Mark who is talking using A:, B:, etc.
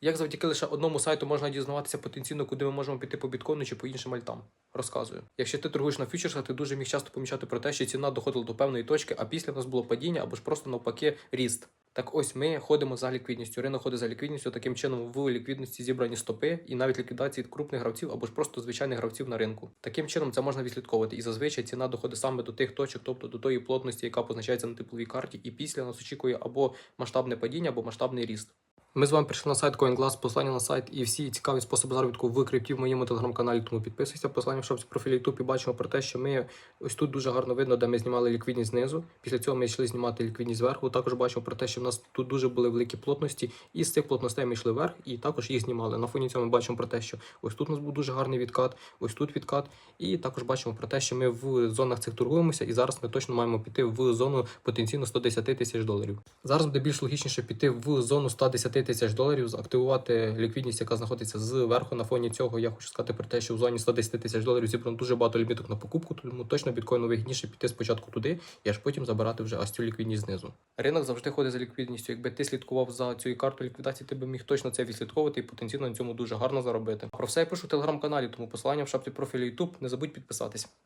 A: Як завдяки лише одному сайту можна дізнаватися потенційно, куди ми можемо піти по біткоїну чи по іншим альтам? Розказую. Якщо ти торгуєш на фьючерсах, ти дуже міг часто помічати про те, що ціна доходила до певної точки, а після в нас було падіння або ж просто навпаки ріст. Так ось ми ходимо за ліквідністю. Ринок ходить за ліквідністю. Таким чином в ліквідності зібрані стопи і навіть ліквідації крупних гравців або ж просто звичайних гравців на ринку. Таким чином це можна відслідковувати. І зазвичай ціна доходить саме до тих точок, тобто до тої плотності, яка позначається на тепловій карті, і після нас очікує або масштабне падіння, або масштабний ріст. Ми з вами прийшли на сайт CoinGlass, посилання на сайт і всі цікаві способи заробітку в крипті в моєму телеграм-каналі. Тому підписуйся, посилання в шапці профілі YouTube і бачимо про те, що ми ось тут дуже гарно видно, де ми знімали ліквідність знизу. Після цього ми йшли знімати ліквідність зверху. Також бачимо про те, що в нас тут дуже були великі плотності, і з цих плотностей ми йшли вверх, і також їх знімали. На фоні цього ми бачимо про те, що ось тут у нас був дуже гарний відкат, ось тут відкат. І також бачимо про те, що ми в зонах цих торгуємося, і зараз ми точно маємо піти в зону потенційно 110 тисяч доларів. Зараз буде більш логічніше піти в зону 110 тисяч доларів, активувати ліквідність, яка знаходиться зверху. На фоні цього я хочу сказати про те, що в зоні 110 тисяч доларів зібрано дуже багато ліміток на покупку, тому точно біткоїну вигідніше піти спочатку туди, і аж потім забирати вже ось цю ліквідність знизу. Ринок завжди ходить за ліквідністю. Якби ти слідкував за цією картою ліквідації, ти би міг точно це відслідковувати і потенційно на цьому дуже гарно заробити. Про все я пишу в телеграм-каналі, тому посилання в шапці профілю YouTube. Не забудь підписатись.